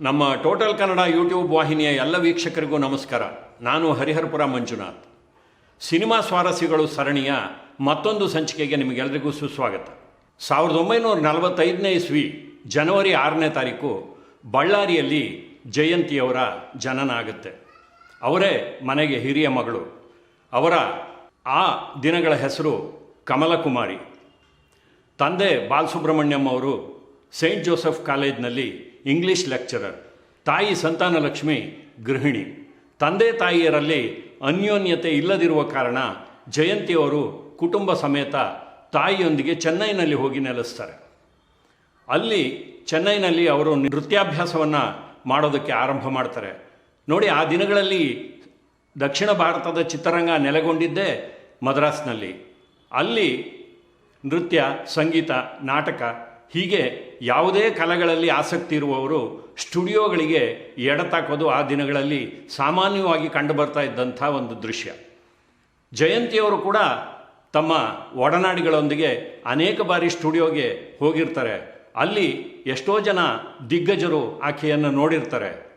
ನಮ್ಮ total Kannada YouTube ವಾಹಿನಿಯ ಎಲ್ಲ ವೀಕ್ಷಕರಿಗೂ ನಮಸ್ಕಾರ. ನಾನು ಹರಿಹರಪುರ ಮಂಜುನಾಥ್. ಸಿನಿಮಾ ಸ್ವಾರಸ್ಯಗಳು ಸರಣಿಯ ಮತ್ತೊಂದು ಸಂಚಿಕೆಗೆ ನಿಮಗೆಲ್ಲರಿಗೂ ಸುಸ್ವಾಗತ. ಸಾವಿರದ ಒಂಬೈನೂರ ನಲವತ್ತೈದನೇ ಇಸ್ವಿ ಜನವರಿ ಆರನೇ ತಾರೀಕು ಬಳ್ಳಾರಿಯಲ್ಲಿ ಜಯಂತಿಯವರ ಜನನ ಆಗುತ್ತೆ ಅವರೇ ಮನೆಗೆ ಹಿರಿಯ ಮಗಳು. ಅವರ ಆ ದಿನಗಳ ಹೆಸರು ಕಮಲಕುಮಾರಿ. ತಂದೆ ಬಾಲಸುಬ್ರಹ್ಮಣ್ಯಂ ಅವರು ಸೇಂಟ್ ಜೋಸೆಫ್ ಕಾಲೇಜ್ನಲ್ಲಿ ಇಂಗ್ಲಿಷ್ ಲೆಕ್ಚರರ್ ತಾಯಿ ಸಂತಾನಲಕ್ಷ್ಮಿ ಗೃಹಿಣಿ. ತಂದೆ ತಾಯಿಯರಲ್ಲಿ ಅನ್ಯೋನ್ಯತೆ ಇಲ್ಲದಿರುವ ಕಾರಣ ಜಯಂತಿಯವರು ಕುಟುಂಬ ಸಮೇತ ತಾಯಿಯೊಂದಿಗೆ ಚೆನ್ನೈನಲ್ಲಿ ಹೋಗಿ ನೆಲೆಸ್ತಾರೆ. ಅಲ್ಲಿ ಚೆನ್ನೈನಲ್ಲಿ ಅವರು ನೃತ್ಯಾಭ್ಯಾಸವನ್ನು ಮಾಡೋದಕ್ಕೆ ಆರಂಭ ಮಾಡ್ತಾರೆ. ನೋಡಿ, ಆ ದಿನಗಳಲ್ಲಿ ದಕ್ಷಿಣ ಭಾರತದ ಚಿತ್ರರಂಗ ನೆಲೆಗೊಂಡಿದ್ದೇ ಮದ್ರಾಸ್ನಲ್ಲಿ. ಅಲ್ಲಿ ನೃತ್ಯ, ಸಂಗೀತ, ನಾಟಕ ಹೀಗೆ ಯಾವುದೇ ಕಲೆಗಳಲ್ಲಿ ಆಸಕ್ತಿ ಇರುವವರು ಸ್ಟುಡಿಯೋಗಳಿಗೆ ಎಡತಾಕೋದು ಆ ದಿನಗಳಲ್ಲಿ ಸಾಮಾನ್ಯವಾಗಿ ಕಂಡುಬರ್ತಾ ಇದ್ದಂಥ ಒಂದು ದೃಶ್ಯ. ಜಯಂತಿಯವರು ಕೂಡ ತಮ್ಮ ಒಡನಾಡಿಗಳೊಂದಿಗೆ ಅನೇಕ ಬಾರಿ ಸ್ಟುಡಿಯೋಗೆ ಹೋಗಿರ್ತಾರೆ. ಅಲ್ಲಿ ಎಷ್ಟೋ ಜನ ದಿಗ್ಗಜರು ಆಕೆಯನ್ನು ನೋಡಿರ್ತಾರೆ.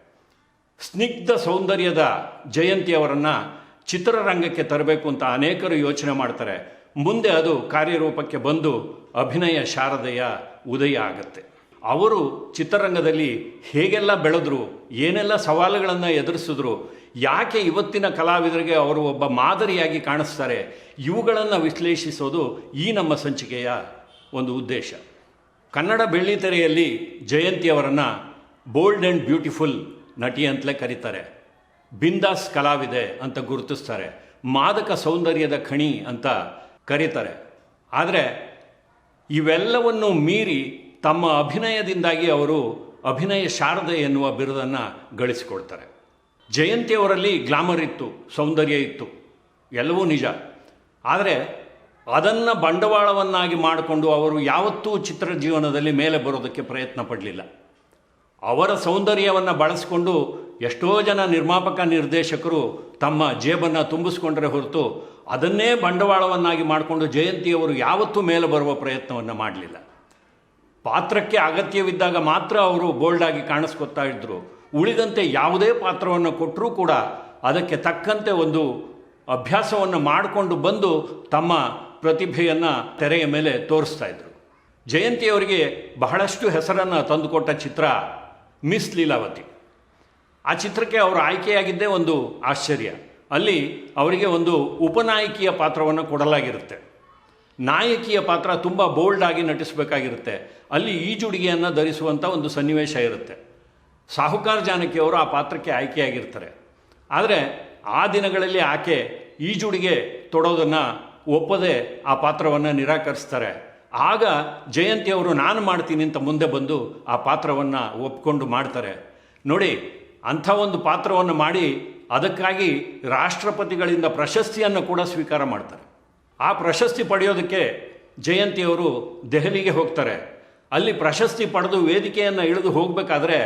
ಸ್ನಿಗ್ಧ ಸೌಂದರ್ಯದ ಜಯಂತಿಯವರನ್ನು ಚಿತ್ರರಂಗಕ್ಕೆ ತರಬೇಕು ಅಂತ ಅನೇಕರು ಯೋಚನೆ ಮಾಡ್ತಾರೆ. ಮುಂದೆ ಅದು ಕಾರ್ಯರೂಪಕ್ಕೆ ಬಂದು ಅಭಿನಯ ಶಾರದೆಯ ಉದಯ ಆಗುತ್ತೆ. ಅವರು ಚಿತ್ರರಂಗದಲ್ಲಿ ಹೇಗೆಲ್ಲ ಬೆಳೆದ್ರು, ಏನೆಲ್ಲ ಸವಾಲುಗಳನ್ನು ಎದುರಿಸಿದ್ರು, ಯಾಕೆ ಇವತ್ತಿನ ಕಲಾವಿದರಿಗೆ ಅವರು ಒಬ್ಬ ಮಾದರಿಯಾಗಿ ಕಾಣಿಸ್ತಾರೆ, ಇವುಗಳನ್ನು ವಿಶ್ಲೇಷಿಸೋದು ಈ ನಮ್ಮ ಸಂಚಿಕೆಯ ಒಂದು ಉದ್ದೇಶ. ಕನ್ನಡ ಬೆಳ್ಳಿತೆರೆಯಲ್ಲಿ ಜಯಂತಿಯವರನ್ನು ಬೋಲ್ಡ್ ಆ್ಯಂಡ್ ಬ್ಯೂಟಿಫುಲ್ ನಟಿ ಅಂತಲೇ ಕರೀತಾರೆ. ಬಿಂದಾಸ್ ಕಲಾವಿದೆ ಅಂತ ಗುರುತಿಸ್ತಾರೆ. ಮಾದಕ ಸೌಂದರ್ಯದ ಖಣಿ ಅಂತ ಕರೀತಾರೆ. ಆದರೆ ಇವೆಲ್ಲವನ್ನು ಮೀರಿ ತಮ್ಮ ಅಭಿನಯದಿಂದಾಗಿ ಅವರು ಅಭಿನಯ ಶಾರದೆ ಎನ್ನುವ ಬಿರುದನ್ನು ಗಳಿಸಿಕೊಡ್ತಾರೆ. ಜಯಂತಿಯವರಲ್ಲಿ ಗ್ಲಾಮರ್ ಇತ್ತು, ಸೌಂದರ್ಯ ಇತ್ತು, ಎಲ್ಲವೂ ನಿಜ. ಆದರೆ ಅದನ್ನು ಬಂಡವಾಳವನ್ನಾಗಿ ಮಾಡಿಕೊಂಡು ಅವರು ಯಾವತ್ತೂ ಚಿತ್ರ ಜೀವನದಲ್ಲಿ ಮೇಲೆ ಬರೋದಕ್ಕೆ ಪ್ರಯತ್ನ ಪಡಲಿಲ್ಲ. ಅವರ ಸೌಂದರ್ಯವನ್ನು ಬಳಸಿಕೊಂಡು ಎಷ್ಟೋ ಜನ ನಿರ್ಮಾಪಕ ನಿರ್ದೇಶಕರು ತಮ್ಮ ಜೇಬನ್ನು ತುಂಬಿಸ್ಕೊಂಡ್ರೆ ಹೊರತು ಅದನ್ನೇ ಬಂಡವಾಳವನ್ನಾಗಿ ಮಾಡಿಕೊಂಡು ಜಯಂತಿಯವರು ಯಾವತ್ತೂ ಮೇಲೆ ಬರುವ ಪ್ರಯತ್ನವನ್ನು ಮಾಡಲಿಲ್ಲ. ಪಾತ್ರಕ್ಕೆ ಅಗತ್ಯವಿದ್ದಾಗ ಮಾತ್ರ ಅವರು ಬೋಲ್ಡಾಗಿ ಕಾಣಿಸ್ಕೊತಾ ಇದ್ದರು ಉಳಿದಂತೆ ಯಾವುದೇ ಪಾತ್ರವನ್ನು ಕೊಟ್ಟರೂ ಕೂಡ ಅದಕ್ಕೆ ತಕ್ಕಂತೆ ಒಂದು ಅಭ್ಯಾಸವನ್ನು ಮಾಡಿಕೊಂಡು ಬಂದು ತಮ್ಮ ಪ್ರತಿಭೆಯನ್ನು ತೆರೆಯ ಮೇಲೆ ತೋರಿಸ್ತಾ ಇದ್ರು. ಜಯಂತಿಯವರಿಗೆ ಬಹಳಷ್ಟು ಹೆಸರನ್ನು ತಂದುಕೊಟ್ಟ ಚಿತ್ರ ಮಿಸ್ ಲೀಲಾವತಿ. ಆ ಚಿತ್ರಕ್ಕೆ ಅವರು ಆಯ್ಕೆಯಾಗಿದ್ದೇ ಒಂದು ಆಶ್ಚರ್ಯ. ಅಲ್ಲಿ ಅವರಿಗೆ ಒಂದು ಉಪನಾಯಕಿಯ ಪಾತ್ರವನ್ನು ಕೊಡಲಾಗಿರುತ್ತೆ. ನಾಯಕಿಯ ಪಾತ್ರ ತುಂಬ ಬೋಲ್ಡ್ ಆಗಿ ನಟಿಸಬೇಕಾಗಿರುತ್ತೆ. ಅಲ್ಲಿ ಈಜುಡುಗೆಯನ್ನು ಧರಿಸುವಂಥ ಒಂದು ಸನ್ನಿವೇಶ ಇರುತ್ತೆ. ಸಾಹುಕಾರ ಜಾನಕಿಯವರು ಆ ಪಾತ್ರಕ್ಕೆ ಆಯ್ಕೆಯಾಗಿರ್ತಾರೆ. ಆದರೆ ಆ ದಿನಗಳಲ್ಲಿ ಆಕೆ ಈಜುಡುಗೆ ತೊಡೋದನ್ನು ಒಪ್ಪದೆ ಆ ಪಾತ್ರವನ್ನು ನಿರಾಕರಿಸ್ತಾರೆ. ಆಗ ಜಯಂತಿಯವರು ನಾನು ಮಾಡ್ತೀನಿ ಅಂತ ಮುಂದೆ ಬಂದು ಆ ಪಾತ್ರವನ್ನು ಒಪ್ಕೊಂಡು ಮಾಡ್ತಾರೆ. ನೋಡಿ ಅಂಥ ಒಂದು ಪಾತ್ರವನ್ನು ಮಾಡಿ ಅದಕ್ಕಾಗಿ ರಾಷ್ಟ್ರಪತಿಗಳಿಂದ ಪ್ರಶಸ್ತಿಯನ್ನು ಕೂಡ ಸ್ವೀಕಾರ ಮಾಡ್ತಾರೆ. ಆ ಪ್ರಶಸ್ತಿ ಪಡೆಯೋದಕ್ಕೆ ಜಯಂತಿಯವರು ದೆಹಲಿಗೆ ಹೋಗ್ತಾರೆ. ಅಲ್ಲಿ ಪ್ರಶಸ್ತಿ ಪಡೆದು ವೇದಿಕೆಯನ್ನು ಇಳಿದು ಹೋಗಬೇಕಾದ್ರೆ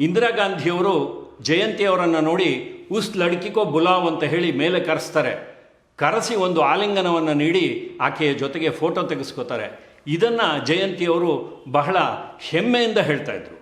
ಇಂದಿರಾ ಗಾಂಧಿಯವರು ಜಯಂತಿಯವರನ್ನು ನೋಡಿ ಉಸ್ ಲಡ್ಕಿಕೋ ಬುಲಾವ್ ಅಂತ ಹೇಳಿ ಮೇಲೆ ಕರೆಸ್ತಾರೆ. ಕರೆಸಿ ಒಂದು ಆಲಿಂಗನವನ್ನು ನೀಡಿ ಆಕೆಯ ಜೊತೆಗೆ ಫೋಟೋ ತೆಗೆಸ್ಕೋತಾರೆ. ಇದನ್ನು ಜಯಂತಿಯವರು ಬಹಳ ಹೆಮ್ಮೆಯಿಂದ ಹೇಳ್ತಾ ಇದ್ರು.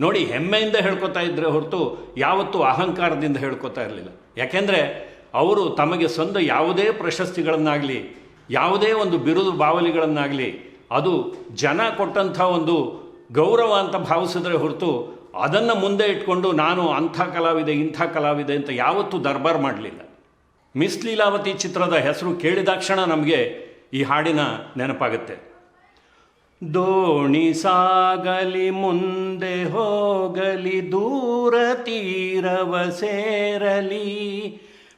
ನೋಡಿ ಹೆಮ್ಮೆಯಿಂದ ಹೇಳ್ಕೊತಾ ಇದ್ರೆ ಹೊರತು ಯಾವತ್ತೂ ಅಹಂಕಾರದಿಂದ ಹೇಳ್ಕೊತಾ ಇರಲಿಲ್ಲ. ಯಾಕೆಂದರೆ ಅವರು ತಮಗೆ ಸಂದ ಯಾವುದೇ ಪ್ರಶಸ್ತಿಗಳನ್ನಾಗಲಿ, ಯಾವುದೇ ಒಂದು ಬಿರುದು ಬಾವಲಿಗಳನ್ನಾಗಲಿ, ಅದು ಜನ ಕೊಟ್ಟಂಥ ಒಂದು ಗೌರವ ಅಂತ ಭಾವಿಸಿದ್ರೆ ಹೊರತು ಅದನ್ನು ಮುಂದೆ ಇಟ್ಕೊಂಡು ನಾನು ಅಂಥ ಕಲಾವಿದೆ, ಇಂಥ ಕಲಾವಿದೆ ಅಂತ ಯಾವತ್ತೂ ದರ್ಬಾರ್ ಮಾಡಲಿಲ್ಲ. ಮಿಸ್ ಲೀಲಾವತಿ ಚಿತ್ರದ ಹೆಸರು ಕೇಳಿದಾಕ್ಷಣ ನಮಗೆ ಈ ಹಾಡಿನ ನೆನಪಾಗುತ್ತೆ. ದೋಣಿ ಸಾಗಲಿ ಮುಂದೆ ಹೋಗಲಿ, ದೂರ ತೀರವ ಸೇರಲಿ.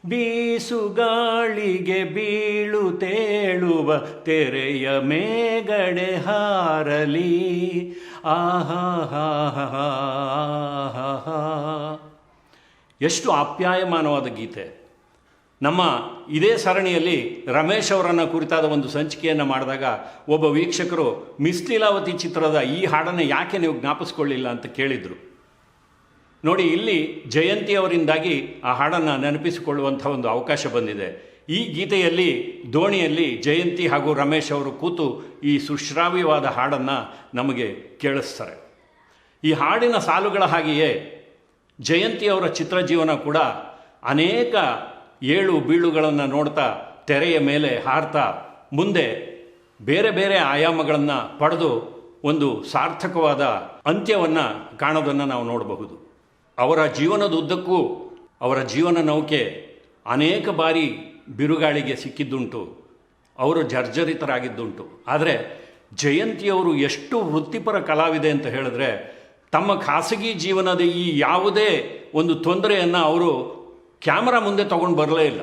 ಬೀಸುಗಾಳಿಗೆ ಬೀಳು ತೇಳುವ ತೆರೆಯ ಮೇಗಡೆ ಹಾರಲಿ. ಆಹಾ. ಎಷ್ಟು ಆಪ್ಯಾಯಮಾನವಾದ ಗೀತೆ. ನಮ್ಮ ಇದೇ ಸರಣಿಯಲ್ಲಿ ರಮೇಶ್ ಅವರನ್ನು ಕುರಿತಾದ ಒಂದು ಸಂಚಿಕೆಯನ್ನು ಮಾಡಿದಾಗ ಒಬ್ಬ ವೀಕ್ಷಕರು ಮಿಸ್ ಲೀಲಾವತಿ ಚಿತ್ರದ ಈ ಹಾಡನ್ನು ಯಾಕೆ ನೀವು ಜ್ಞಾಪಿಸ್ಕೊಳ್ಳಿಲ್ಲ ಅಂತ ಕೇಳಿದರು. ನೋಡಿ, ಇಲ್ಲಿ ಜಯಂತಿ ಅವರಿಂದಾಗಿ ಆ ಹಾಡನ್ನು ನೆನಪಿಸಿಕೊಳ್ಳುವಂಥ ಒಂದು ಅವಕಾಶ ಬಂದಿದೆ. ಈ ಗೀತೆಯಲ್ಲಿ, ದೋಣಿಯಲ್ಲಿ ಜಯಂತಿ ಹಾಗೂ ರಮೇಶ್ ಅವರು ಕೂತು ಈ ಸುಶ್ರಾವ್ಯವಾದ ಹಾಡನ್ನು ನಮಗೆ ಕೇಳಿಸ್ತಾರೆ. ಈ ಹಾಡಿನ ಸಾಲುಗಳ ಹಾಗೆಯೇ ಜಯಂತಿ ಜಯಂತಿಯವರ ಚಿತ್ರಜೀವನ ಕೂಡ ಅನೇಕ ಏಳು ಬೀಳುಗಳನ್ನು ನೋಡ್ತಾ ತೆರೆಯ ಮೇಲೆ ಹಾರ್ತಾ ಮುಂದೆ ಬೇರೆ ಬೇರೆ ಆಯಾಮಗಳನ್ನು ಪಡೆದು ಒಂದು ಸಾರ್ಥಕವಾದ ಅಂತ್ಯವನ್ನು ಕಾಣೋದನ್ನು ನಾವು ನೋಡಬಹುದು. ಅವರ ಜೀವನದ ಉದ್ದಕ್ಕೂ ಅವರ ಜೀವನ ನೌಕೆ ಅನೇಕ ಬಾರಿ ಬಿರುಗಾಳಿಗೆ ಸಿಕ್ಕಿದ್ದುಂಟು. ಅವರು ಜರ್ಜರಿತರಾಗಿದ್ದುಂಟು. ಆದರೆ ಜಯಂತಿಯವರು ಎಷ್ಟು ವೃತ್ತಿಪರ ಕಲಾವಿದೆ ಅಂತ ಹೇಳಿದ್ರೆ ತಮ್ಮ ಖಾಸಗಿ ಜೀವನದ ಈ ಯಾವುದೇ ಒಂದು ತೊಂದರೆಯನ್ನು ಅವರು ಕ್ಯಾಮರಾ ಮುಂದೆ ತೊಗೊಂಡು ಬರಲೇ ಇಲ್ಲ.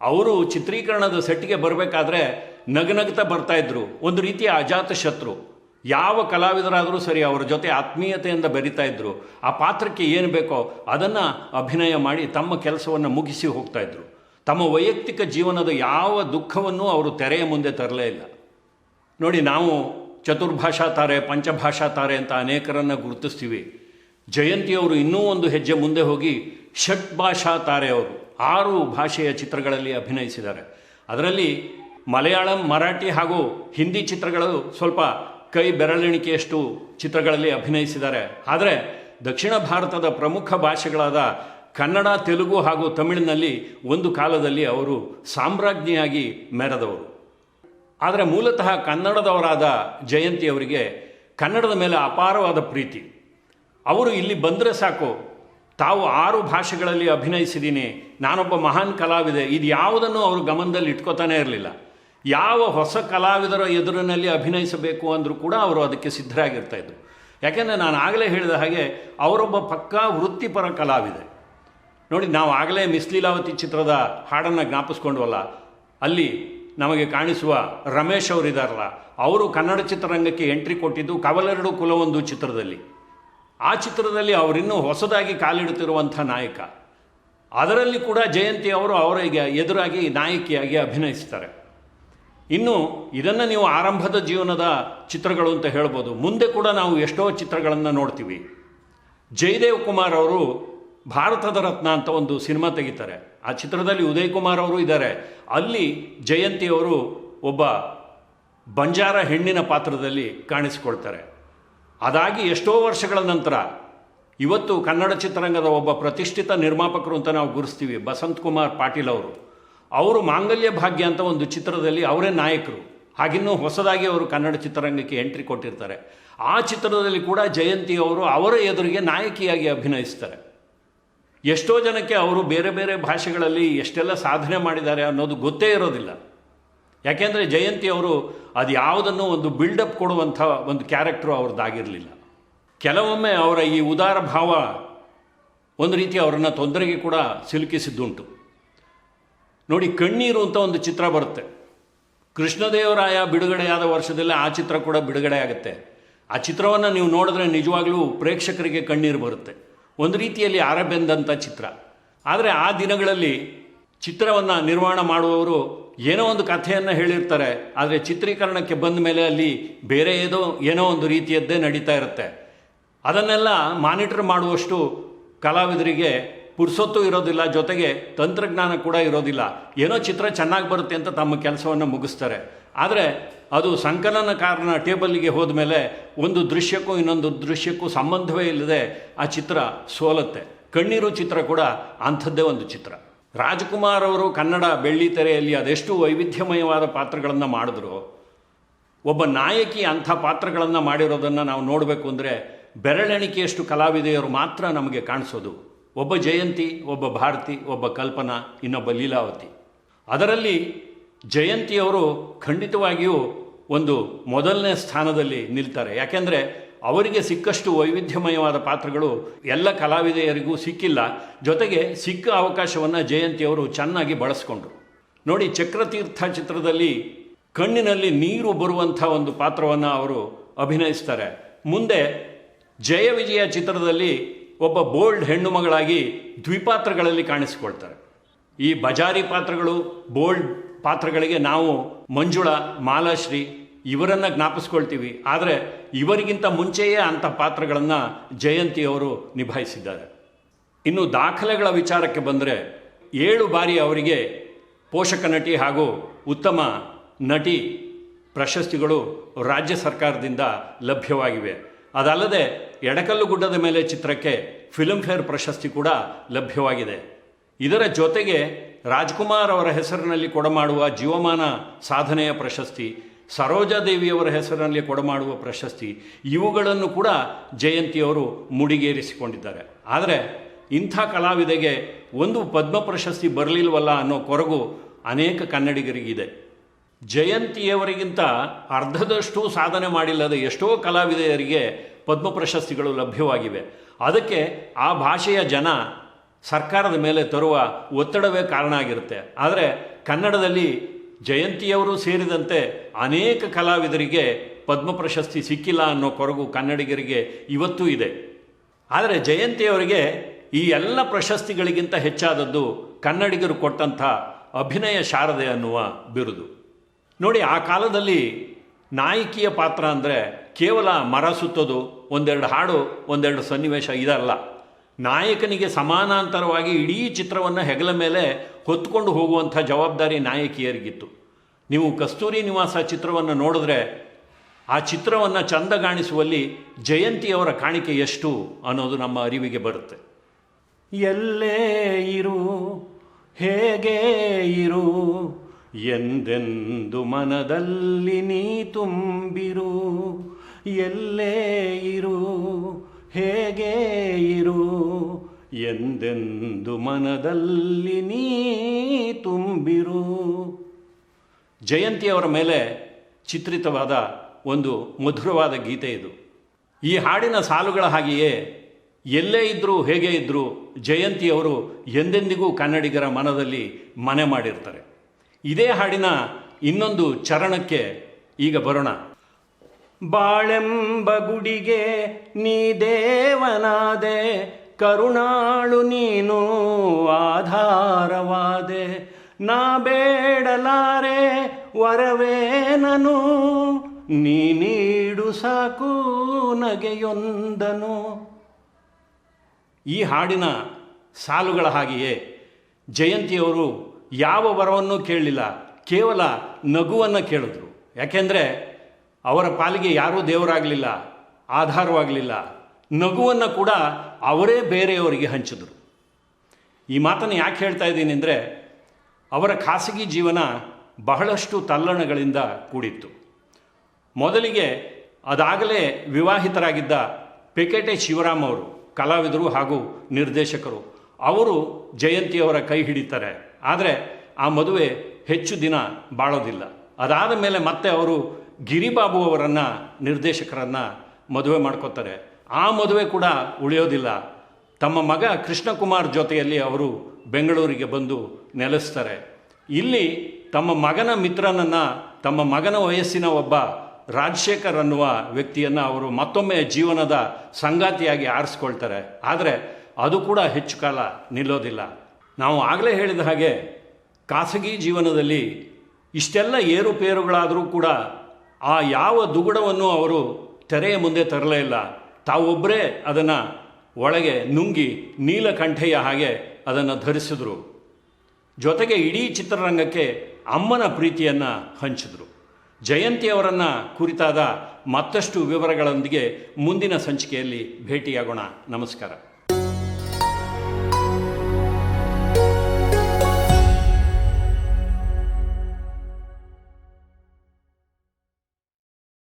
ಅವರು ಚಿತ್ರೀಕರಣದ ಸೆಟ್ಗೆ ಬರಬೇಕಾದ್ರೆ ನಗನಗ್ತಾ ಬರ್ತಾಯಿದ್ರು ಒಂದು ರೀತಿಯ ಅಜಾತ ಶತ್ರು. ಯಾವ ಕಲಾವಿದರಾದರೂ ಸರಿ ಅವರ ಜೊತೆ ಆತ್ಮೀಯತೆಯಿಂದ ಬೆರಿತಾ ಇದ್ದರು ಆ ಪಾತ್ರಕ್ಕೆ ಏನು ಬೇಕೋ ಅದನ್ನು ಅಭಿನಯ ಮಾಡಿ ತಮ್ಮ ಕೆಲಸವನ್ನು ಮುಗಿಸಿ ಹೋಗ್ತಾ ಇದ್ರು. ತಮ್ಮ ವೈಯಕ್ತಿಕ ಜೀವನದ ಯಾವ ದುಃಖವನ್ನು ಅವರು ತೆರೆಯ ಮುಂದೆ ತರಲೇ ಇಲ್ಲ. ನೋಡಿ, ನಾವು ಚತುರ್ಭಾಷಾ ತಾರೆ, ಪಂಚಭಾಷಾ ತಾರೆ ಅಂತ ಅನೇಕರನ್ನು ಗುರುತಿಸ್ತೀವಿ. ಜಯಂತಿಯವರು ಇನ್ನೂ ಒಂದು ಹೆಜ್ಜೆ ಮುಂದೆ ಹೋಗಿ ಷಟ್ ಭಾಷಾ ತಾರೆ ಅವರು. ಆರು ಭಾಷೆಯ ಚಿತ್ರಗಳಲ್ಲಿ ಅಭಿನಯಿಸಿದ್ದಾರೆ. ಅದರಲ್ಲಿ ಮಲಯಾಳಂ, ಮರಾಠಿ ಹಾಗೂ ಹಿಂದಿ ಚಿತ್ರಗಳು ಸ್ವಲ್ಪ ಕೈ ಬೆರಳೆಣಿಕೆಯಷ್ಟು ಚಿತ್ರಗಳಲ್ಲಿ ಅಭಿನಯಿಸಿದ್ದಾರೆ. ಆದರೆ ದಕ್ಷಿಣ ಭಾರತದ ಪ್ರಮುಖ ಭಾಷೆಗಳಾದ ಕನ್ನಡ, ತೆಲುಗು ಹಾಗೂ ತಮಿಳಿನಲ್ಲಿ ಒಂದು ಕಾಲದಲ್ಲಿ ಅವರು ಸಾಮ್ರಾಜ್ಞಿಯಾಗಿ ಮೆರೆದವರು. ಆದರೆ ಮೂಲತಃ ಕನ್ನಡದವರಾದ ಜಯಂತಿ ಅವರಿಗೆ ಕನ್ನಡದ ಮೇಲೆ ಅಪಾರವಾದ ಪ್ರೀತಿ. ಅವರು ಇಲ್ಲಿ ಬಂದರೆ ಸಾಕು ತಾವು ಆರು ಭಾಷೆಗಳಲ್ಲಿ ಅಭಿನಯಿಸಿದ್ದೀನಿ ನಾನೊಬ್ಬ ಮಹಾನ್ ಕಲಾವಿದೆ. ಇದು ಯಾವುದನ್ನು ಅವರು ಗಮನದಲ್ಲಿ ಇಟ್ಕೋತಾನೆ ಇರಲಿಲ್ಲ. ಯಾವ ಹೊಸ ಕಲಾವಿದರ ಎದುರಿನಲ್ಲಿ ಅಭಿನಯಿಸಬೇಕು ಅಂದರೂ ಕೂಡ ಅವರು ಅದಕ್ಕೆ ಸಿದ್ಧರಾಗಿರ್ತಾ ಇದ್ದರು ಯಾಕೆಂದರೆ ನಾನು ಆಗಲೇ ಹೇಳಿದ ಹಾಗೆ, ಅವರೊಬ್ಬ ಪಕ್ಕಾ ವೃತ್ತಿಪರ ಕಲಾವಿದೆ. ನೋಡಿ, ನಾವು ಆಗಲೇ ಮಿಸ್ ಲೀಲಾವತಿ ಚಿತ್ರದ ಹಾಡನ್ನು ಜ್ಞಾಪಿಸ್ಕೊಂಡ್ವಲ್ಲ, ಅಲ್ಲಿ ನಮಗೆ ಕಾಣಿಸುವ ರಮೇಶ್ ಅವರಿದಾರಲ್ಲ, ಅವರು ಕನ್ನಡ ಚಿತ್ರರಂಗಕ್ಕೆ ಎಂಟ್ರಿ ಕೊಟ್ಟಿದ್ದು ಕವಲೆರಡು ಕುಲವೊಂದು ಚಿತ್ರದಲ್ಲಿ. ಆ ಚಿತ್ರದಲ್ಲಿ ಅವರಿನ್ನೂ ಹೊಸದಾಗಿ ಕಾಲಿಡುತ್ತಿರುವಂಥ ನಾಯಕ. ಅದರಲ್ಲಿ ಕೂಡ ಜಯಂತಿ ಅವರು ಅವರಿಗೆ ಎದುರಾಗಿ, ನಾಯಕಿಯಾಗಿ ಅಭಿನಯಿಸ್ತಾರೆ. ಇನ್ನು ಇದನ್ನು ನೀವು ಆರಂಭದ ಜೀವನದ ಚಿತ್ರಗಳು ಅಂತ ಹೇಳ್ಬೋದು. ಮುಂದೆ ಕೂಡ ನಾವು ಎಷ್ಟೋ ಚಿತ್ರಗಳನ್ನು ನೋಡ್ತೀವಿ. ಜಯದೇವ್ ಕುಮಾರ್ ಅವರು ಭಾರತದ ರತ್ನ ಅಂತ ಒಂದು ಸಿನಿಮಾ ತೆಗಿತಾರೆ. ಆ ಚಿತ್ರದಲ್ಲಿ ಉದಯ್ ಕುಮಾರ್ ಅವರು ಇದ್ದಾರೆ. ಅಲ್ಲಿ ಜಯಂತಿ ಅವರು ಒಬ್ಬ ಬಂಜಾರ ಹೆಣ್ಣಿನ ಪಾತ್ರದಲ್ಲಿ ಕಾಣಿಸಿಕೊಳ್ತಾರೆ. ಅದಾಗಿ ಎಷ್ಟೋ ವರ್ಷಗಳ ನಂತರ ಇವತ್ತು ಕನ್ನಡ ಚಿತ್ರರಂಗದ ಒಬ್ಬ ಪ್ರತಿಷ್ಠಿತ ನಿರ್ಮಾಪಕರು ಅಂತ ನಾವು ಗುರುಸ್ತೀವಿ, ಬಸಂತ್ ಕುಮಾರ್ ಪಾಟೀಲ್ ಅವರು. ಅವರು ಮಾಂಗಲ್ಯ ಭಾಗ್ಯ ಅಂತ ಒಂದು ಚಿತ್ರದಲ್ಲಿ ಅವರೇ ನಾಯಕರು. ಹಾಗಿನ್ನೂ ಹೊಸದಾಗಿ ಅವರು ಕನ್ನಡ ಚಿತ್ರರಂಗಕ್ಕೆ ಎಂಟ್ರಿ ಕೊಟ್ಟಿರ್ತಾರೆ. ಆ ಚಿತ್ರದಲ್ಲಿ ಕೂಡ ಜಯಂತಿ ಅವರು ಅವರ ಎದುರಿಗೆ ನಾಯಕಿಯಾಗಿ ಅಭಿನಯಿಸ್ತಾರೆ. ಎಷ್ಟೋ ಜನಕ್ಕೆ ಅವರು ಬೇರೆ ಬೇರೆ ಭಾಷೆಗಳಲ್ಲಿ ಎಷ್ಟೆಲ್ಲ ಸಾಧನೆ ಮಾಡಿದ್ದಾರೆ ಅನ್ನೋದು ಗೊತ್ತೇ ಇರೋದಿಲ್ಲ. ಯಾಕೆಂದರೆ ಜಯಂತಿ ಅವರು ಅದು ಯಾವುದನ್ನು ಒಂದು ಬಿಲ್ಡಪ್ ಕೊಡುವಂಥ ಒಂದು ಕ್ಯಾರೆಕ್ಟ್ರು ಅವ್ರದ್ದಾಗಿರಲಿಲ್ಲ. ಕೆಲವೊಮ್ಮೆ ಅವರ ಈ ಉದಾರ ಭಾವ ಒಂದು ರೀತಿ ಅವರನ್ನು ತೊಂದರೆಗೆ ಕೂಡ ಸಿಲುಕಿಸಿದ್ದುಂಟು. ನೋಡಿ, ಕಣ್ಣೀರು ಅಂತ ಒಂದು ಚಿತ್ರ ಬರುತ್ತೆ. ಕೃಷ್ಣದೇವರಾಯ ಬಿಡುಗಡೆಯಾದ ವರ್ಷದಲ್ಲೇ ಆ ಚಿತ್ರ ಕೂಡ ಬಿಡುಗಡೆ ಆಗುತ್ತೆ. ಆ ಚಿತ್ರವನ್ನು ನೀವು ನೋಡಿದ್ರೆ ನಿಜವಾಗ್ಲೂ ಪ್ರೇಕ್ಷಕರಿಗೆ ಕಣ್ಣೀರು ಬರುತ್ತೆ. ಒಂದು ರೀತಿಯಲ್ಲಿ ಆರಬೆಂದಂಥ ಚಿತ್ರ. ಆದರೆ ಆ ದಿನಗಳಲ್ಲಿ ಚಿತ್ರವನ್ನು ನಿರ್ಮಾಣ ಮಾಡುವವರು ಏನೋ ಒಂದು ಕಥೆಯನ್ನು ಹೇಳಿರ್ತಾರೆ, ಆದರೆ ಚಿತ್ರೀಕರಣಕ್ಕೆ ಬಂದ ಮೇಲೆ ಅಲ್ಲಿ ಬೇರೆ ಏನೋ ಏನೋ ಒಂದು ರೀತಿಯದ್ದೇ ನಡೀತಾ ಇರುತ್ತೆ. ಅದನ್ನೆಲ್ಲ ಮಾನಿಟರ್ ಮಾಡುವಷ್ಟು ಕಲಾವಿದರಿಗೆ ಪುರ್ಸೊತ್ತು ಇರೋದಿಲ್ಲ, ಜೊತೆಗೆ ತಂತ್ರಜ್ಞಾನ ಕೂಡ ಇರೋದಿಲ್ಲ. ಏನೋ ಚಿತ್ರ ಚೆನ್ನಾಗಿ ಬರುತ್ತೆ ಅಂತ ತಮ್ಮ ಕೆಲಸವನ್ನು ಮುಗಿಸ್ತಾರೆ. ಆದರೆ ಅದು ಸಂಕಲನಕಾರನ ಟೇಬಲ್ಗೆ ಹೋದ ಮೇಲೆ ಒಂದು ದೃಶ್ಯಕ್ಕೂ ಇನ್ನೊಂದು ದೃಶ್ಯಕ್ಕೂ ಸಂಬಂಧವೇ ಇಲ್ಲದೆ ಆ ಚಿತ್ರ ಸೋಲತ್ತೆ. ಕಣ್ಣೀರು ಚಿತ್ರ ಕೂಡ ಅಂಥದ್ದೇ ಒಂದು ಚಿತ್ರ. ರಾಜ್ಕುಮಾರ್ ಅವರು ಕನ್ನಡ ಬೆಳ್ಳಿ ತೆರೆಯಲ್ಲಿ ಅದೆಷ್ಟು ವೈವಿಧ್ಯಮಯವಾದ ಪಾತ್ರಗಳನ್ನು ಮಾಡಿದ್ರು, ಒಬ್ಬ ನಾಯಕಿ ಅಂಥ ಪಾತ್ರಗಳನ್ನು ಮಾಡಿರೋದನ್ನು ನಾವು ನೋಡಬೇಕು ಅಂದರೆ ಬೆರಳೆಣಿಕೆಯಷ್ಟು ಕಲಾವಿದೆಯರು ಮಾತ್ರ ನಮಗೆ ಕಾಣಿಸೋದು. ಒಬ್ಬ ಜಯಂತಿ, ಒಬ್ಬ ಭಾರತಿ, ಒಬ್ಬ ಕಲ್ಪನಾ, ಇನ್ನೊಬ್ಬ ಲೀಲಾವತಿ. ಅದರಲ್ಲಿ ಜಯಂತಿಯವರು ಖಂಡಿತವಾಗಿಯೂ ಒಂದು ಮೊದಲನೇ ಸ್ಥಾನದಲ್ಲಿ ನಿಲ್ತಾರೆ. ಯಾಕೆಂದರೆ ಅವರಿಗೆ ಸಿಕ್ಕಷ್ಟು ವೈವಿಧ್ಯಮಯವಾದ ಪಾತ್ರಗಳು ಎಲ್ಲ ಕಲಾವಿದೆಯರಿಗೂ ಸಿಕ್ಕಿಲ್ಲ. ಜೊತೆಗೆ ಸಿಕ್ಕ ಅವಕಾಶವನ್ನು ಜಯಂತಿಯವರು ಚೆನ್ನಾಗಿ ಬಳಸ್ಕೊಂಡ್ರು. ನೋಡಿ, ಚಕ್ರತೀರ್ಥ ಚಿತ್ರದಲ್ಲಿ ಕಣ್ಣಿನಲ್ಲಿ ನೀರು ಬರುವಂಥ ಒಂದು ಪಾತ್ರವನ್ನು ಅವರು ಅಭಿನಯಿಸ್ತಾರೆ. ಮುಂದೆ ಜಯ ವಿಜಯ ಚಿತ್ರದಲ್ಲಿ ಒಬ್ಬ ಬೋಲ್ಡ್ ಹೆಣ್ಣು ಮಗಳಾಗಿ ದ್ವಿಪಾತ್ರಗಳಲ್ಲಿ ಕಾಣಿಸಿಕೊಳ್ತಾರೆ. ಈ ಬಜಾರಿ ಪಾತ್ರಗಳು ಬೋಲ್ಡ್ ಪಾತ್ರಗಳಿಗೆ ನಾವು ಮಂಜುಳಾ, ಮಾಲಾಶ್ರೀ ಇವರನ್ನು ಜ್ಞಾಪಿಸ್ಕೊಳ್ತೀವಿ. ಆದರೆ ಇವರಿಗಿಂತ ಮುಂಚೆಯೇ ಅಂಥ ಪಾತ್ರಗಳನ್ನು ಜಯಂತಿಯವರು ನಿಭಾಯಿಸಿದ್ದಾರೆ. ಇನ್ನು ದಾಖಲೆಗಳ ವಿಚಾರಕ್ಕೆ ಬಂದರೆ ಏಳು ಬಾರಿ ಅವರಿಗೆ ಪೋಷಕ ನಟಿ ಹಾಗೂ ಉತ್ತಮ ನಟಿ ಪ್ರಶಸ್ತಿಗಳು ರಾಜ್ಯ ಸರ್ಕಾರದಿಂದ ಲಭ್ಯವಾಗಿವೆ. ಅದಲ್ಲದೆ ಎಡಕಲ್ಲು ಗುಡ್ಡದ ಮೇಲೆ ಚಿತ್ರಕ್ಕೆ ಫಿಲ್ಮ್ಫೇರ್ ಪ್ರಶಸ್ತಿ ಕೂಡ ಲಭ್ಯವಾಗಿದೆ. ಇದರ ಜೊತೆಗೆ ರಾಜ್ಕುಮಾರ್ ಅವರ ಹೆಸರಿನಲ್ಲಿ ಕೊಡಮಾಡುವ ಜೀವಮಾನ ಸಾಧನೆಯ ಪ್ರಶಸ್ತಿ ಸರೋಜಾದೇವಿಯವರ ಹೆಸರಿನಲ್ಲಿ ಕೊಡಮಾಡುವ ಪ್ರಶಸ್ತಿ, ಇವುಗಳನ್ನು ಕೂಡ ಜಯಂತಿಯವರು ಮುಡಿಗೇರಿಸಿಕೊಂಡಿದ್ದಾರೆ. ಆದರೆ ಇಂಥ ಕಲಾವಿದೆಗೆ ಒಂದು ಪದ್ಮ ಪ್ರಶಸ್ತಿ ಬರಲಿಲ್ವಲ್ಲ ಅನ್ನೋ ಕೊರಗು ಅನೇಕ ಕನ್ನಡಿಗರಿಗಿದೆ. ಜಯಂತಿಯವರಿಗಿಂತ ಅರ್ಧದಷ್ಟು ಸಾಧನೆ ಮಾಡಿಲ್ಲದ ಎಷ್ಟೋ ಕಲಾವಿದೆಯರಿಗೆ ಪದ್ಮ ಪ್ರಶಸ್ತಿಗಳು ಲಭ್ಯವಾಗಿವೆ. ಅದಕ್ಕೆ ಆ ಭಾಷೆಯ ಜನ ಸರ್ಕಾರದ ಮೇಲೆ ತರುವ ಒತ್ತಡವೇ ಕಾರಣ ಆಗಿರುತ್ತೆ. ಆದರೆ ಕನ್ನಡದಲ್ಲಿ ಜಯಂತಿಯವರು ಸೇರಿದಂತೆ ಅನೇಕ ಕಲಾವಿದರಿಗೆ ಪದ್ಮ ಪ್ರಶಸ್ತಿ ಸಿಕ್ಕಿಲ್ಲ ಅನ್ನೋ ಕೊರಗು ಕನ್ನಡಿಗರಿಗೆ ಇವತ್ತೂ ಇದೆ. ಆದರೆ ಜಯಂತಿಯವರಿಗೆ ಈ ಎಲ್ಲ ಪ್ರಶಸ್ತಿಗಳಿಗಿಂತ ಹೆಚ್ಚಾದದ್ದು ಕನ್ನಡಿಗರು ಕೊಟ್ಟಂಥ ಅಭಿನಯ ಶಾರದೆ ಅನ್ನುವ ಬಿರುದು. ನೋಡಿ, ಆ ಕಾಲದಲ್ಲಿ ನಾಯಕಿಯ ಪಾತ್ರ ಅಂದರೆ ಕೇವಲ ಮರ ಸುತ್ತೋದು, ಒಂದೆರಡು ಹಾಡು, ಒಂದೆರಡು ಸನ್ನಿವೇಶ ಇದಲ್ಲ. ನಾಯಕನಿಗೆ ಸಮಾನಾಂತರವಾಗಿ ಇಡೀ ಚಿತ್ರವನ್ನು ಹೆಗಲ ಮೇಲೆ ಹೊತ್ಕೊಂಡು ಹೋಗುವಂಥ ಜವಾಬ್ದಾರಿ ನಾಯಕಿಯರಿಗಿತ್ತು. ನೀವು ಕಸ್ತೂರಿ ನಿವಾಸ ಚಿತ್ರವನ್ನು ನೋಡಿದ್ರೆ ಆ ಚಿತ್ರವನ್ನು ಚಂದಗಾಣಿಸುವಲ್ಲಿ ಜಯಂತಿಯವರ ಕಾಣಿಕೆ ಎಷ್ಟು ಅನ್ನೋದು ನಮ್ಮ ಅರಿವಿಗೆ ಬರುತ್ತೆ. ಎಲ್ಲೇ ಇರು, ಹೇಗೆ ಇರು, ಎಂದೆಂದು ಮನದಲ್ಲಿ ನೀ ತುಂಬಿರು, ಎಲ್ಲೇ ಇರು ಹೇಗೆ ಇರು? ಎಂದೆಂದು ಮನದಲ್ಲಿ ನೀ ತುಂಬಿರು? ಜಯಂತಿಯವರ ಮೇಲೆ ಚಿತ್ರಿತವಾದ ಒಂದು ಮಧುರವಾದ ಗೀತೆ ಇದು. ಈ ಹಾಡಿನ ಸಾಲುಗಳ ಹಾಗೆಯೇ ಎಲ್ಲೇ ಇದ್ದರೂ ಹೇಗೆ ಇದ್ದರೂ ಜಯಂತಿಯವರು ಎಂದೆಂದಿಗೂ ಕನ್ನಡಿಗರ ಮನದಲ್ಲಿ ಮನೆ ಮಾಡಿರ್ತಾರೆ. ಇದೇ ಹಾಡಿನ ಇನ್ನೊಂದು ಚರಣಕ್ಕೆ ಈಗ ಬರೋಣ. ಬಾಳೆಂಬ ಗುಡಿಗೆ ನೀ ದೇವನಾದೆ, ಕರುಣಾಳು ನೀನು ಆಧಾರವಾದೆ. ನಾ ಬೇಡಲಾರೆ ವರವೇನನು ನೀ ನೀಡು ಸಾಕು ನಗೆಯೊಂದನು. ಈ ಹಾಡಿನ ಸಾಲುಗಳ ಹಾಗೆಯೇ ಜಯಂತಿಯವರು ಯಾವ ವರವನ್ನು ಕೇಳಲಿಲ್ಲ, ಕೇವಲ ನಗುವನ್ನು ಕೇಳಿದ್ರು. ಯಾಕೆಂದರೆ ಅವರ ಪಾಲಿಗೆ ಯಾರೂ ದೇವರಾಗಲಿಲ್ಲ, ಆಧಾರವಾಗಲಿಲ್ಲ. ನಗುವನ್ನು ಕೂಡ ಅವರೇ ಬೇರೆಯವರಿಗೆ ಹಂಚಿದರು. ಈ ಮಾತನ್ನು ಯಾಕೆ ಹೇಳ್ತಾ ಇದ್ದೀನಿ ಅಂದರೆ, ಅವರ ಖಾಸಗಿ ಜೀವನ ಬಹಳಷ್ಟು ತಲ್ಲಣಗಳಿಂದ ಕೂಡಿತ್ತು. ಮೊದಲಿಗೆ ಅದಾಗಲೇ ವಿವಾಹಿತರಾಗಿದ್ದ ಪೆಕೆಟೆ ಶಿವರಾಮ್ ಅವರು, ಕಲಾವಿದರು ಹಾಗೂ ನಿರ್ದೇಶಕರು, ಅವರು ಜಯಂತಿಯವರ ಕೈ ಹಿಡಿತಾರೆ. ಆದರೆ ಆ ಮದುವೆ ಹೆಚ್ಚು ದಿನ ಬಾಳೋದಿಲ್ಲ. ಅದಾದ ಮೇಲೆ ಮತ್ತೆ ಅವರು ಗಿರಿಬಾಬು ಅವರನ್ನು ನಿರ್ದೇಶಕರನ್ನು ಮದುವೆ ಮಾಡ್ಕೋತಾರೆ. ಆ ಮದುವೆ ಕೂಡ ಉಳಿಯೋದಿಲ್ಲ. ತಮ್ಮ ಮಗ ಕೃಷ್ಣಕುಮಾರ್ ಜೊತೆಯಲ್ಲಿ ಅವರು ಬೆಂಗಳೂರಿಗೆ ಬಂದು ನೆಲೆಸ್ತಾರೆ. ಇಲ್ಲಿ ತಮ್ಮ ಮಗನ ಮಿತ್ರನನ್ನು, ತಮ್ಮ ಮಗನ ವಯಸ್ಸಿನ ಒಬ್ಬ ರಾಜಶೇಖರ್ ಅನ್ನುವ ವ್ಯಕ್ತಿಯನ್ನು ಅವರು ಮತ್ತೊಮ್ಮೆ ಜೀವನದ ಸಂಗಾತಿಯಾಗಿ ಆರಿಸ್ಕೊಳ್ತಾರೆ. ಆದರೆ ಅದು ಕೂಡ ಹೆಚ್ಚು ಕಾಲ ನಿಲ್ಲೋದಿಲ್ಲ. ನಾವು ಆಗಲೇ ಹೇಳಿದ ಹಾಗೆ ಖಾಸಗಿ ಜೀವನದಲ್ಲಿ ಇಷ್ಟೆಲ್ಲ ಏರುಪೇರುಗಳಾದರೂ ಕೂಡ ಆ ಯಾವ ದುಗುಡವನ್ನು ಅವರು ತೆರೆಯ ಮುಂದೆ ತರಲೇ ಇಲ್ಲ. ತಾವೊಬ್ಬರೇ ಅದನ್ನು ಒಳಗೆ ನುಂಗಿ ನೀಲಕಂಠೆಯ ಹಾಗೆ ಅದನ್ನು ಧರಿಸಿದ್ರು. ಜೊತೆಗೆ ಇಡೀ ಚಿತ್ರರಂಗಕ್ಕೆ ಅಮ್ಮನ ಪ್ರೀತಿಯನ್ನು ಹಂಚಿದ್ರು. ಜಯಂತಿಯವರನ್ನು ಕುರಿತಾದ ಮತ್ತಷ್ಟು ವಿವರಗಳೊಂದಿಗೆ ಮುಂದಿನ ಸಂಚಿಕೆಯಲ್ಲಿ ಭೇಟಿಯಾಗೋಣ. ನಮಸ್ಕಾರ.